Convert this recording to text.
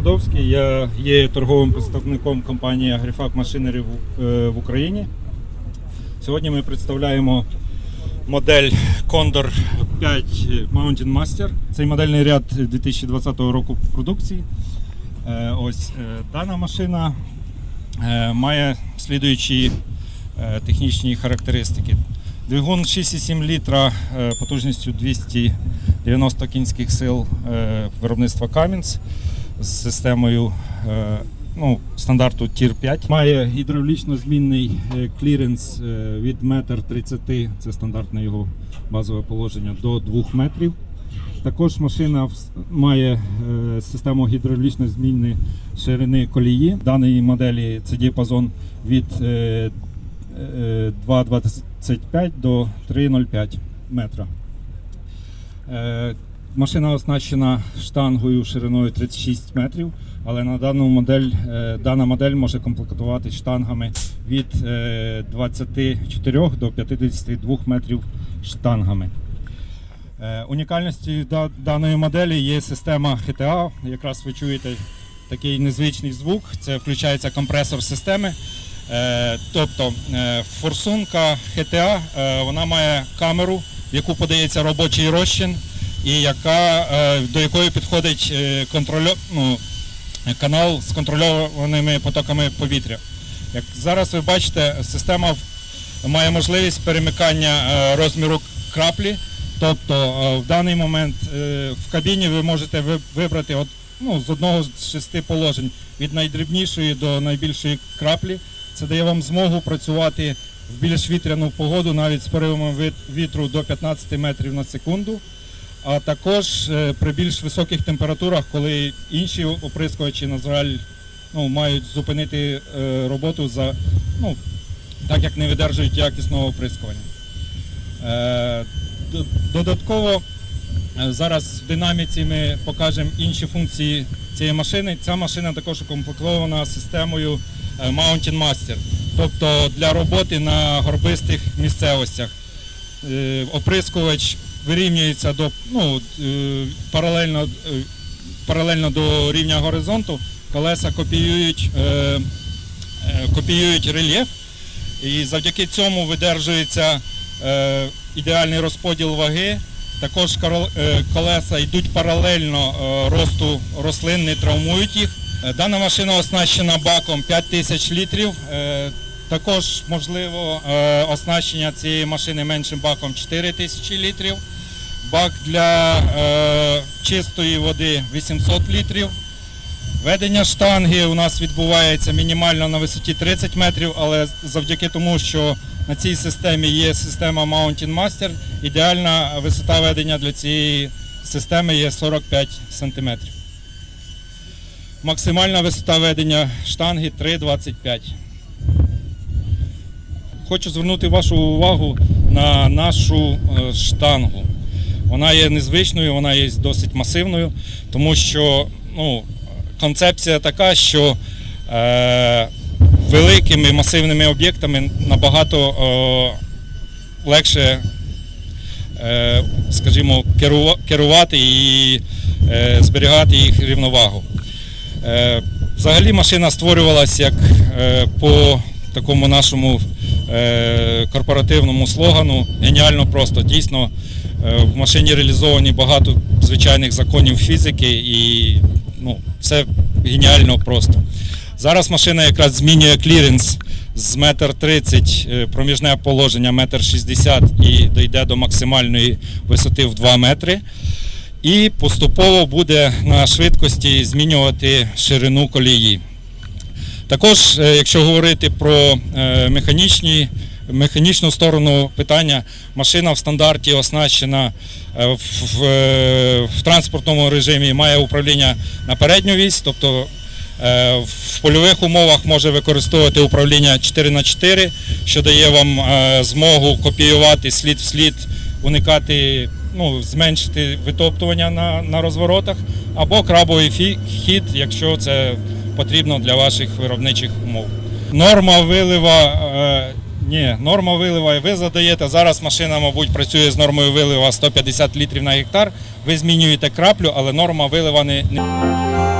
Петровський. Я є торговим представником компанії Machinery в, е, Україні. Сьогодні ми представляємо модель Condor 5 Mountain Master. Цей модельний ряд 2020 року продукції. Е, Ось е, дана машина має слідуючі технічні характеристики. Двигун 6,7 літра потужністю 290 кінських сил виробництва Cummins з системою е, ну, стандарту Tier 5. Має гідравлічно змінний е, кліренс е, від 1,30 м, це стандартне його базове положення, до 2 метрів. Також машина має систему гідравлічно змінної ширини колії. В даній моделі це діапазон від е, е, 2,25 до 3,05 метра. Е, Машина оснащена штангою шириною 36 метрів, але на дану модель, е, дана модель може комплектувати штангами від е, 24 до 52 метрів штангами. Е, Унікальністю даної моделі є система HTA. Якраз ви чуєте такий незвичний звук. Це включається компресор системи. Е, Тобто е, форсунка HTA, е, вона має камеру, в яку подається робочий розчин, і яка, е, до якої підходить е, контрольо, ну, канал з контрольованими потоками повітря. Як зараз ви бачите, система має можливість перемикання е, розміру краплі. Тобто в даний момент в кабіні ви можете вибрати от, ну, з одного з шести положень від найдрібнішої до найбільшої краплі. Це дає вам змогу працювати в більш вітряну погоду, навіть з поривами вітру до 15 метрів на секунду. А також е, при більш високих температурах, коли інші оприскувачі, на жаль, ну, мають зупинити е, роботу за, ну, так як не видержують якісного оприскування. Е, Додатково зараз в динаміці ми покажемо інші функції цієї машини. Ця машина також укомплектована системою Mountain Master, тобто для роботи на горбистих місцевостях. Оприскувач вирівнюється до ну, е, паралельно, е, паралельно до рівня горизонту. Колеса копіюють, е, копіюють рельєф, і завдяки цьому видержується ідеальний розподіл ваги. Також колеса йдуть паралельно росту рослин, не травмують їх. Дана машина оснащена баком 5000 літрів. Також можливо е, оснащення цієї машини меншим баком 4000 літрів. Бак для е, чистої води 800 літрів. Ведення штанги у нас відбувається мінімально на висоті 30 метрів, але завдяки тому, що на цій системі є система Mountain Master, ідеальна висота ведення для цієї системи є 45 см. Максимальна висота ведення штанги 3,25. Хочу звернути вашу увагу на нашу е, штангу. Вона є незвичною, вона є досить масивною, тому що ну, концепція така, що е, великими масивними об'єктами набагато е, легше, е, скажімо, керувати і е, зберігати їх рівновагу. Е, Взагалі машина створювалася як е, по такому нашому корпоративному слогану. Геніально просто. Дійсно, е, в машині реалізовані багато звичайних законів фізики і ну, все геніально просто. Зараз машина якраз змінює кліренс з 1,30 м проміжне положення 1,60 м і дійде до максимальної висоти в 2 метри і поступово буде на швидкості змінювати ширину колії. Також, е, якщо говорити про е, механічні, механічну сторону питання, машина в стандарті оснащена е, в, в, в транспортному режимі, має управління на передню вісь, тобто в польових умовах може використовувати управління 4х4, що дає вам змогу копіювати слід в слід, уникати, ну, зменшити витоптування на, на розворотах, або крабовий хід, якщо це потрібно для ваших виробничих умов. Норма вилива. Е, ні, норма вилива ви задаєте. Зараз машина, мабуть, працює з нормою вилива 150 літрів на гектар. Ви змінюєте краплю, але норма вилива не. не...